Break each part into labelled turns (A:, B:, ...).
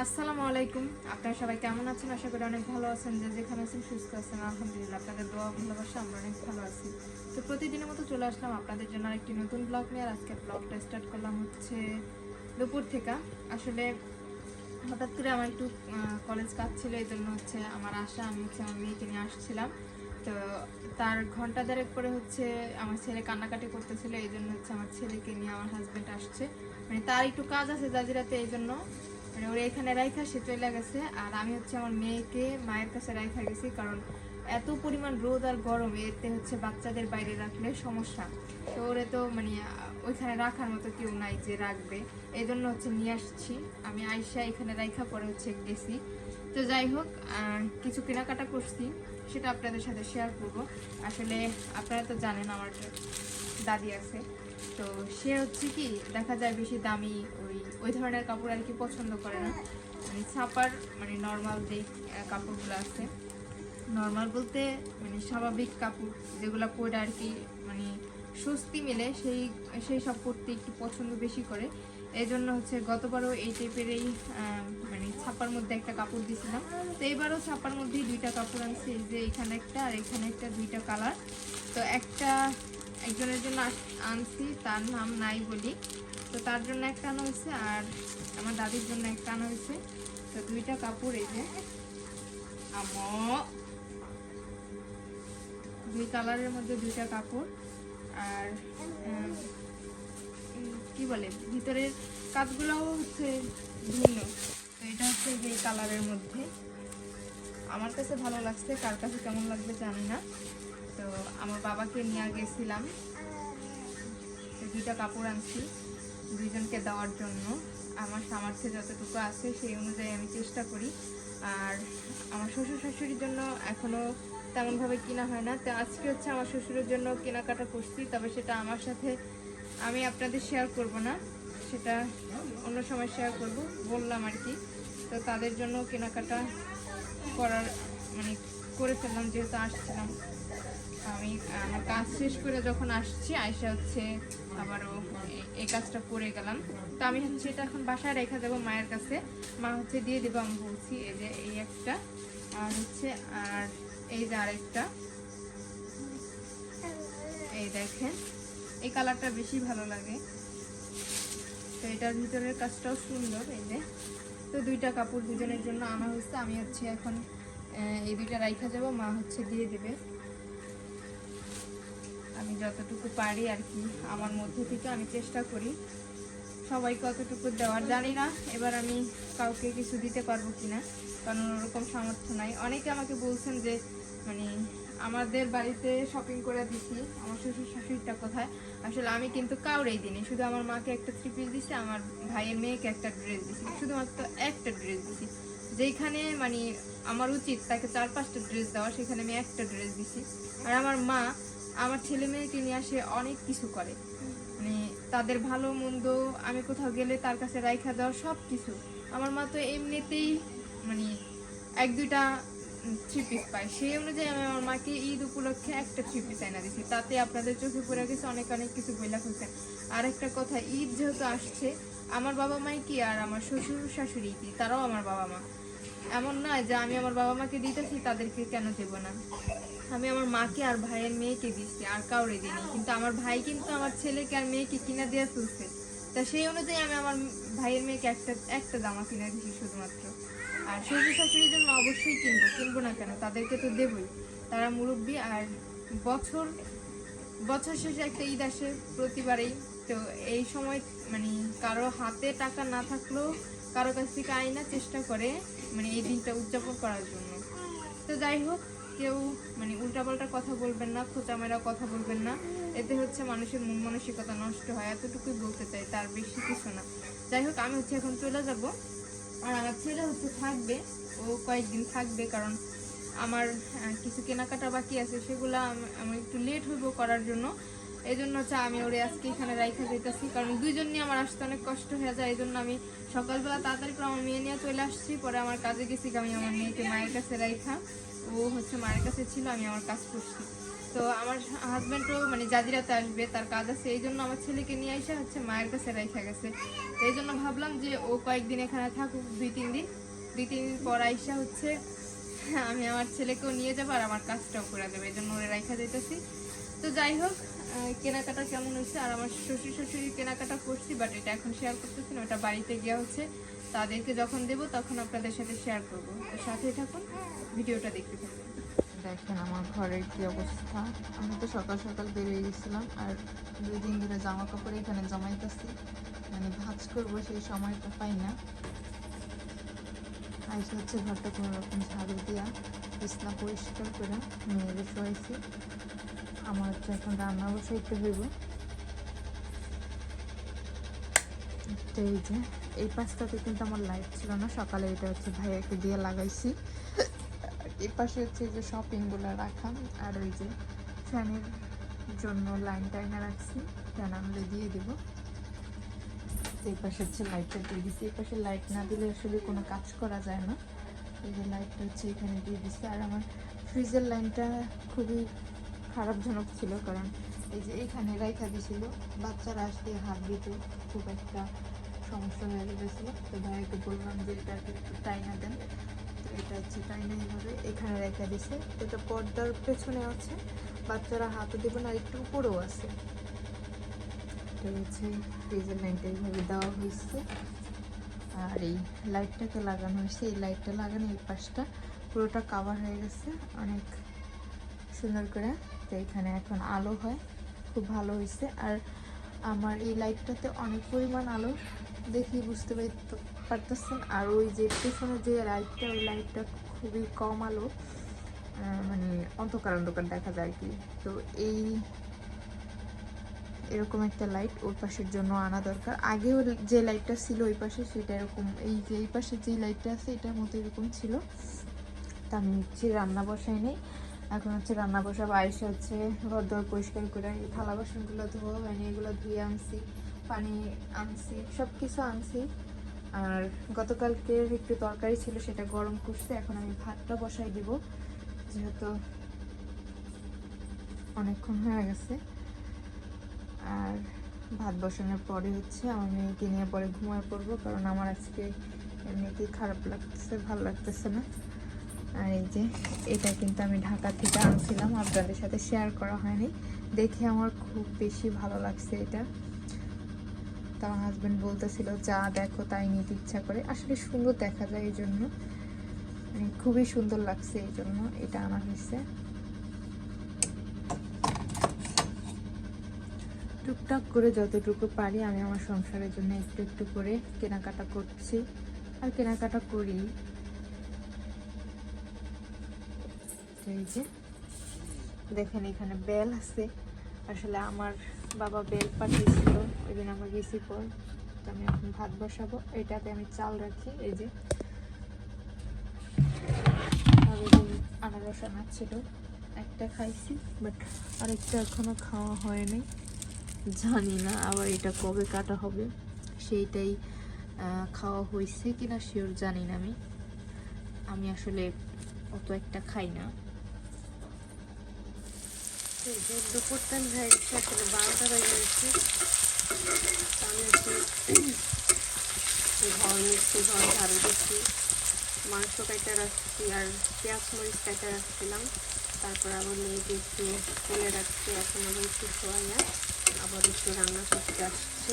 A: আসসালামু আলাইকুম। আপনারা সবাই কেমন আছেন? আশা করি অনেক ভালো আছেন, যে যেখানে আছেন সুস্থ আছেন, আলহামদুলিল্লাহ। আপনাদের দোয়া, ভালোবাসা, আমরা অনেক ভালো আছি। তো প্রতিদিনের মতো চলে আসলাম আপনাদের জন্য আরেকটি নতুন ব্লগ নিয়ে, আর আজকে ব্লগটা স্টার্ট করলাম হচ্ছে দুপুর থেকে। আসলে হঠাৎ করে আমার একটু কলেজ কাজ ছিল, এই জন্য হচ্ছে আমার আশা, আমি হচ্ছে আমার মেয়েকে নিয়ে আসছিলাম। তো তার ঘণ্টা দেড়েক পরে হচ্ছে আমার ছেলে কান্নাকাটি করতেছিল, এই জন্য হচ্ছে আমার ছেলেকে নিয়ে আমার হাজব্যান্ড আসছে। মানে তার একটু কাজ আছে জাজিরাতে, এই জন্য মানে ওরা এখানে রাইখা, সে চলে গেছে। আর আমি হচ্ছে আমার মেয়েকে মায়ের কাছে রাইখা গেছি, কারণ এত পরিমাণ রোদ আর গরম, এতে হচ্ছে বাচ্চাদের বাইরে রাখলে সমস্যা। তো ওরে তো মানে ওইখানে রাখার মতো কেউ নাই যে রাখবে। এই জন্য হচ্ছে নিয়ে আসছি। আমি আইসা এখানে রাইখা, পরে হচ্ছে গেছি। তো যাই হোক কিছু কেনাকাটা করছি, সেটা আপনাদের সাথে শেয়ার করব। আসলে আপনারা তো জানেন, আমার দাদি আছে। তো সে হচ্ছে কি, দেখা যায় বেশি দামি ওই ওই ধরনের কাপড় আর কি পছন্দ করে না। মানে ছাপার মানে নর্মাল যে কাপড়গুলো আছে নর্মাল বলতে মানে স্বাভাবিক কাপড় যেগুলো পরে আর কি মানে স্বস্তি মেলে, সেই সেই সব পরতে একটু পছন্দ বেশি করে। এই জন্য হচ্ছে গতবারও এই টাইপের এই মানে ছাপার মধ্যে একটা কাপড় দিয়েছিলাম। তো এইবারও ছাপার মধ্যেই দুইটা কাপড় আনছি যে এখানে একটা আর এখানে একটা দুইটা কালার। তো একটা একজনের জন্য আনছি, তার নাম নাই বলি। তো তার জন্য একটা আনা হয়েছে আর আমার দাদির জন্য একটা আনা হয়েছে। তো দুইটা কাপড় এই যে দুই কালারের মধ্যে দুইটা কাপড়। আর কি বলে, ভিতরের কাজগুলোও হচ্ছে ভিন্ন। তো এটা হচ্ছে যে কালারের মধ্যে। আমার কাছে ভালো লাগছে, কার কাছে কেমন লাগবে জানি না। তো আমার বাবাকে নিয়ে গেছিলাম। তো দুইটা কাপড় আনছি দুইজনকে দেওয়ার জন্য। আমার সামর্থ্যে যতটুকু আছে সেই অনুযায়ী আমি চেষ্টা করি। আর আমার শ্বশুর শাশুড়ির জন্য এখনও তেমনভাবে কিনা হয় না। তো আজকে হচ্ছে আমার শ্বশুরের জন্য কেনাকাটা করছি, তবে সেটা আমার সাথে আমি আপনাদের শেয়ার করব না। সেটা অন্য সময় শেয়ার করব, বললাম আর কি। তো তাদের জন্য কেনাকাটা করার মানে করে ফেললাম, যেহেতু আসছিলাম। আমি আমার কাজ শেষ করে যখন আসছি আয়সা হচ্ছে আবারও এই কাজটা করে গেলাম। তো আমি হচ্ছে এটা এখন বাসায় রেখে দেবো মায়ের কাছে। মা হচ্ছে দিয়ে দেবো, আমি বলছি, এই যে এই একটা, আর হচ্ছে, আর এই যে আরেকটা। এই দেখেন, এই কালারটা বেশি ভালো লাগে। তো এটার ভিতরের কাজটাও সুন্দর, এই যে। তো দুইটা কাপড় দুজনের জন্য আনা হয়েছে। আমি হচ্ছে এখন এই দুইটা রাইখা যাব, মা হচ্ছে দিয়ে দেবে। আমি যতটুকু পারি আর কি, আমার মধ্যে থেকে আমি চেষ্টা করি। সবাইকে অতটুকু দেওয়ার। জানি না এবার আমি কাউকে কিছু দিতে পারব কি না কারণ ওরকম সামর্থ্য নাই। অনেকে আমাকে বলছেন যে মানে আমাদের বাড়িতে শপিং করে দিছি, আমার শ্বশুর শাশুড়িটা কোথায়? আসলে আমি কিন্তু কাউরেই দিইনি, শুধু আমার মাকে একটা থ্রি পিস দিছি, আমার ভাইয়ের মেয়েকে একটা ড্রেস দিছি, শুধুমাত্র একটা ড্রেস দিছি। যেখানে মানে আমার উচিত তাকে চার পাঁচটা ড্রেস দেওয়া, সেখানে আমি একটা ড্রেস দিছি। আর আমার মা আমার ছেলে মেয়েকে নিয়ে আসে অনেক কিছু করে। মানে তাদের ভালো মন্দ, আমি কোথাও গেলে তার কাছে রাইখা দেওয়া সব কিছু। আমার মা তো এমনিতেই মানে এক দুইটা থ্রি পিস পাই সেই অনুযায়ী আমি আমার মাকে ঈদ উপলক্ষে একটা থ্রি পিস এনে দিছি তাতে আপনাদের চোখে পড়ে গেছে অনেক অনেক কিছু বইলা ফেলছেন। আর একটা কথা, ঈদ যেহেতু আসছে, আমার বাবা মাই কি আর আমার শ্বশুর শাশুড়ি কি? তারাও আমার বাবা মা এমন নয় যে আমি আমার বাবা মাকে দিতেছি, তাদেরকে কেন দেবো না? আমি আমার মাকে আর ভাইয়ের মেয়েকে দিচ্ছি, আর কাউরে দিইনি। কিন্তু আমার ভাই কিন্তু আমার ছেলেকে আর মেয়েকে কিনা দিয়ে ফেলছে তা সেই অনুযায়ী আমি আমার ভাইয়ের মেয়েকে একটা একটা জামা কিনে দিচ্ছি শুধুমাত্র। আর শ্বশুর শাশুড়ির জন্য অবশ্যই কিনবো কিনবো না কেন? তাদেরকে তো দেবই। তারা মুরব্বী, আর বছর বছর শেষে একটা ঈদ আসে প্রতিবারেই। তো এই সময় মানে কারও হাতে টাকা না থাকলেও কারও কাছ থেকে আইনা চেষ্টা করে। মানে এই দিনটা উদযাপন করার জন্য। তো যাই হোক, কেউ মানে উল্টাপাল্টা কথা বলবেন না, খোঁচামেরা কথা বলবেন না। এতে হচ্ছে মানুষের মন মানসিকতা নষ্ট হয়, এতটুকুই বলতে চাই, তার বেশি কিছু না। যাই হোক, আমি হচ্ছে এখন চলে যাব। আর আমার ছেলে হচ্ছে থাকবে, ও কয়েকদিন থাকবে কারণ আমার কিছু কেনাকাটা বাকি আছে, সেগুলো আমি একটু লেট হইব করার জন্য। এই জন্য আমি ওরে আজকে এখানে রাইখা যেতেছি কারণ দুইজন নিয়ে আমার আসতে অনেক কষ্ট হয়ে যায় এই জন্য আমি সকালবেলা তাড়াতাড়ি করে আমার মেয়ে নিয়ে চলে আসছি। পরে আমার কাজে গেছি আমি আমার মেয়েকে মায়ের কাছে রাইখা। ও হচ্ছে মায়ের কাছে ছিল, আমি আমার কাজ করছি। তো আমার হাজব্যান্ডও মানে জাজিরাতে আসবে, তার কাজ আছে। এই জন্য আমার ছেলেকে নিয়ে এসে হচ্ছে মায়ের কাছে রাইখা গেছে। তো এই জন্য ভাবলাম যে ও কয়েকদিন এখানে থাকুক, দুই, তিন দিন। দুই, তিন দিন পর আইসা হচ্ছে আমি আমার ছেলেকেও নিয়ে যাব আর আমার কাজটাও করে দেবো। এই জন্য ওরা রাইখা দিতেছি। তো যাই হোক কেনাকাটা কেমন হচ্ছে? আর আমার শ্বশুর শাশুড়ি কেনাকাটা করছি বাট এটা এখন শেয়ার করতেছি না, ওটা বাড়িতে গিয়ে হচ্ছে তাদেরকে যখন দেবো, তখন আপনাদের সাথে শেয়ার করব। তো সাথে থাকুন, ভিডিওটা দেখতে থাকুন। দেখেন আমার ঘরের কি অবস্থা। আমি তো সকাল সকাল বেরিয়ে গেছিলাম, আর দুই দিন ধরে জামা কাপড় এখানে জমাইতেছি। মানে ভাজ করব সেই সময়টা পাই না। আইসে হচ্ছে ঘরটা কোনো রকম ঝাড়ু দিয়া, বিছনা পরিষ্কার করে মেয়েদের শোয়াইছি। আমার হচ্ছে এখন রান্না বসাইতে হইব। তো এই যে, এই পাশটাতে কিন্তু আমার লাইট ছিল না, সকালে এটা হচ্ছে ভাইয়াকে দিয়ে লাগাইছি। এই পাশে হচ্ছে যে শপিংগুলো রাখা, আর ওই যে ফ্যানের জন্য লাইন টাইনা রাখছি, ফ্যান আনলে দিয়ে দেব। এই পাশে হচ্ছে লাইটটা দিয়ে দিচ্ছি এই পাশে লাইট না দিলে আসলে কোনো কাজ করা যায় না। এই যে লাইটটা হচ্ছে এখানে দিয়ে দিচ্ছি আর আমার ফ্রিজের লাইনটা খুবই খারাপজনক ছিল, কারণ এই যে এইখানে রাইখা দিছিল, বাচ্চারা আসতে হাত দিত, খুব একটা সমস্যা হয়ে গেছিল। তো ভাইকে বললাম যে এটা একটু টাইনা দেন। তো এটা হচ্ছে টাইনা এইভাবে এখানে রেখে দিছে। এটা পর্দার পেছনে আছে, বাচ্চারা হাতে দেবে না, একটু উপরেও আছে। এটা হচ্ছে ফ্রিজের লাইনটা এইভাবে দেওয়া হয়েছে। আর এই লাইটটাকে লাগানো হয়েছে। এই লাইটটা লাগানো এই পাশটা পুরোটা কাভার হয়ে গেছে। অনেক সুন্দর করে তো এখানে এখন আলো হয়, খুব ভালো হয়েছে আর আমার এই লাইটটাতে অনেক পরিমাণ আলো, দেখি বুঝতে পারতেছেন। আর ওই যে পেছনে যে লাইটটা, ওই লাইটটা খুবই কম আলো মানে অন্ধকার অন্ধকার দেখা যায় আর কি। তো এই এরকম একটা লাইট ওই পাশের জন্য আনা দরকার। আগেও যে লাইটটা ছিল ওই পাশে, সেটা এরকম, এই যে এই পাশে যে লাইটটা আছে, এটার মতো এরকম ছিল। তা আমি হচ্ছে রান্না বসাই নেই। এখন হচ্ছে রান্না বসা আইসে হচ্ছে, ঘর দর পরিষ্কার করে থালা বাসনগুলো ধোয়া হয়নি, এগুলো ধুয়ে আনছি, পানি আনছি সব কিছু আনছি। আর গতকালকে একটু তরকারি ছিল, সেটা গরম করছে এখন আমি ভাতটা বসাই দিব, যেহেতু অনেকক্ষণ হয়ে গেছে। আর ভাত বসানোর পরে হচ্ছে আমার মেয়েকে নিয়ে পরে ঘুমায় পড়ব, কারণ আমার আজকে এমনিতেই খারাপ লাগতেছে, ভালো লাগতেছে না। আর এই যে, এটা কিন্তু আমি ঢাকা থেকে আনছিলাম, আপনাদের সাথে শেয়ার করা হয়নি। দেখে আমার খুব বেশি ভালো লাগছে এটা। তো আমার হাজব্যান্ড বলতেছিল, যা দেখো, তাই নিতে ইচ্ছা করে। আসলে সুন্দর দেখা যায় এই জন্য। মানে খুবই সুন্দর লাগছে এই জন্য এটা আনা হয়েছে। টুকটাক করে যতটুকু পারি আমি আমার সংসারের জন্য একটু একটু করে কেনাকাটা করছি। আর কেনাকাটা করি তো এই যে, দেখেন এখানে বেল আছে। আসলে আমার বাবা বেল পাঠিয়েছিল ওই দিন আমরা গেছি পর। আমি এখন ভাত বসাবো। এটাতে আমি চাল রাখি, এই যে। আনারস আনার ছিল একটা খাইছি বাট আরেকটা এখনও খাওয়া হয়নি জানি না আবার এটা কবে কাটা হবে। সেইটাই খাওয়া হয়েছে কিনা শিওর জানি না আমি। আমি আসলে অত একটা খাই না।
B: দুপুর টাইম হয়ে গেছে। আসলে বারোটা বেজে গেছে আমি একটু ঘর নিচ্ছি ঘর ঝাড়ু দিচ্ছি। মাংস কাটা রাখছি আর পেঁয়াজ মরিচ কাটা রাখছিলাম তারপর আবার মেয়েকে একটু তুলে রাখছি এখন আবার একটু শোয়া আবার একটু রান্না করতে আসছি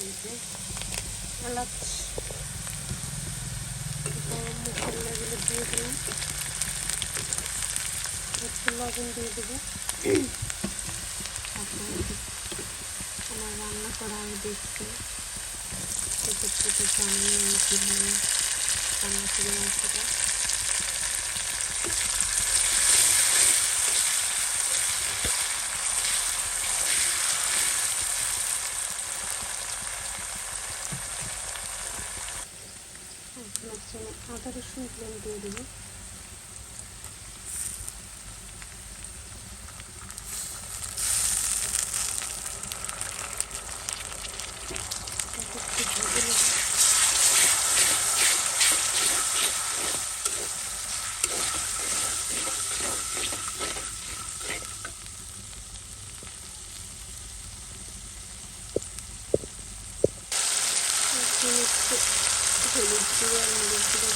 B: এই যে এলাচ গরম মশলাগুলো দিয়ে দিলাম একটু লবণ দিয়ে দেবো। আমার রান্না করা আমি দেখছি। সেক্ষেত্রে তো জানি কীভাবে রান্না করি মাংসটা এখন হচ্ছে আদা রসুন দিয়ে দেবো।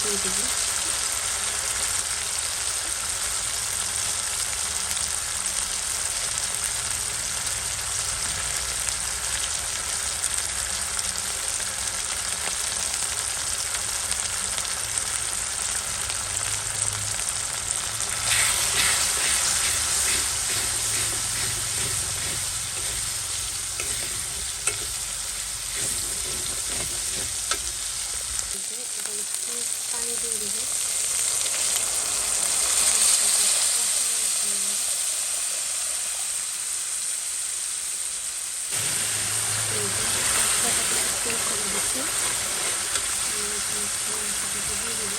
B: দিয়ে দেবো। দিচ্ছি দিয়ে দেবো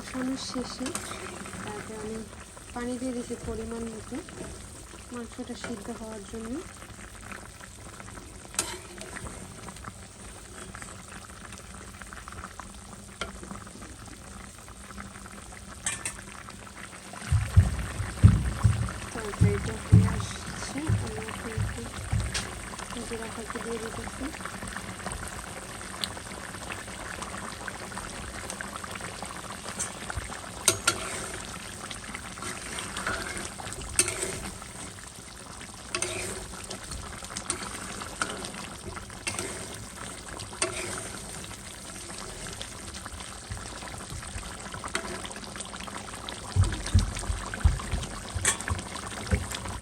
B: কষানোর শেষে তারপর আমি পানি দিয়ে দিয়েছি পরিমাণ মতো। মাংসটা সিদ্ধ হওয়ার জন্য।